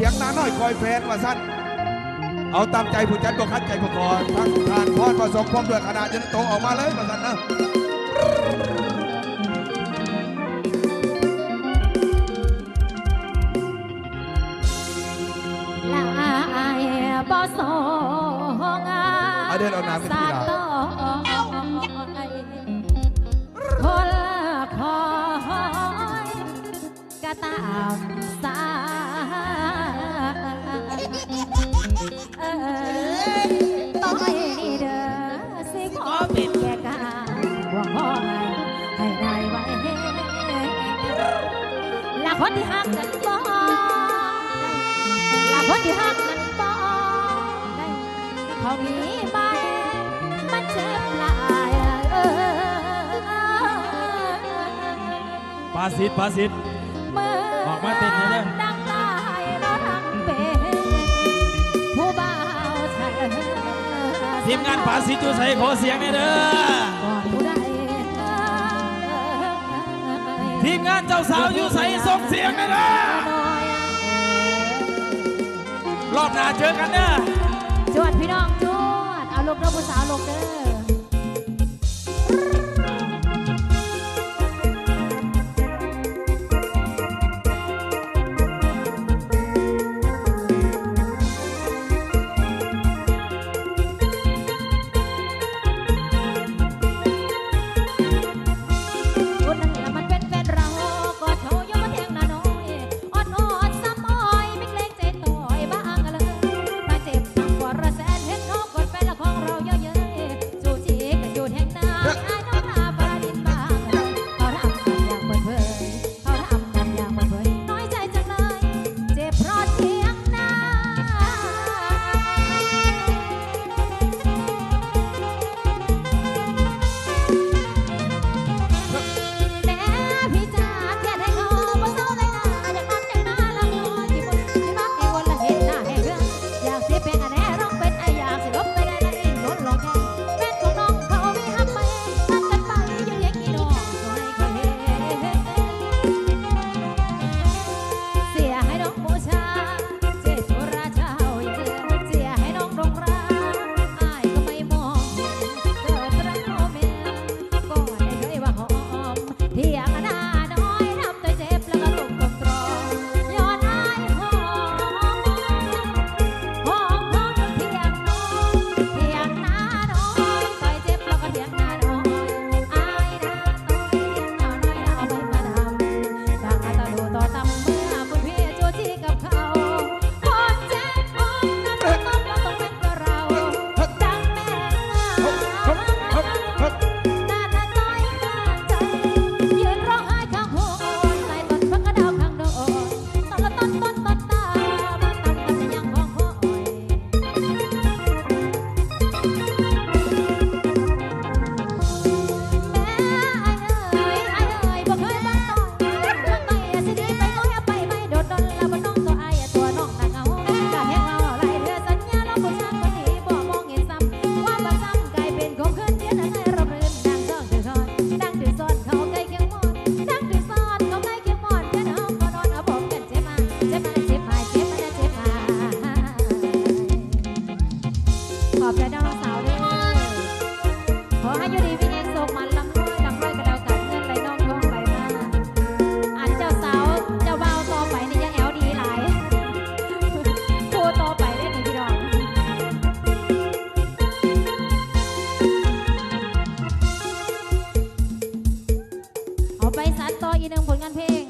ถียงนาหน่อยคอยแฟนว่าสั้นเอาตามใจผู้จัดบอกคัดใจผู้กอนทั้งทานพรประสงค์พร้มด้วยขนาดยันโตออกมาเลยว่าสั้นนะลายบ่สงอาเดินเอาน้ำไปที่ลา ต้องเด้อสิขอแก่กาหวงพ่อให้ได้ไว้ละคนที่หักกันบ่ละคนที่หักกันบ่เขามีใบมันเจ็บลายปาสิทปาสิทออกมาติดเลยเนี่ ทีมงานภาษีจูใส่ขอเสียงเนี่ยด้อทีมงานเจ้าสาวอยู่ใส่ส่งเสียงนะนะรอบหน้าเจอกันนะจวดพี่น้องจวด เอาลูกเด้อผู้สาวลูกเด้อ Yeah. ดีมีแห้โศกมันลำห้วยลำห้วยกันแล้วกันเงินไหน้องย่องไหมาอันเจ้าสาวเจ้าบ่าวต่อไปนี่ยัแอลดีหลายคู่ต่อไปได้หนิพี่น้องเอาไปสานต่ออีกหนึ่งผลงานเพลง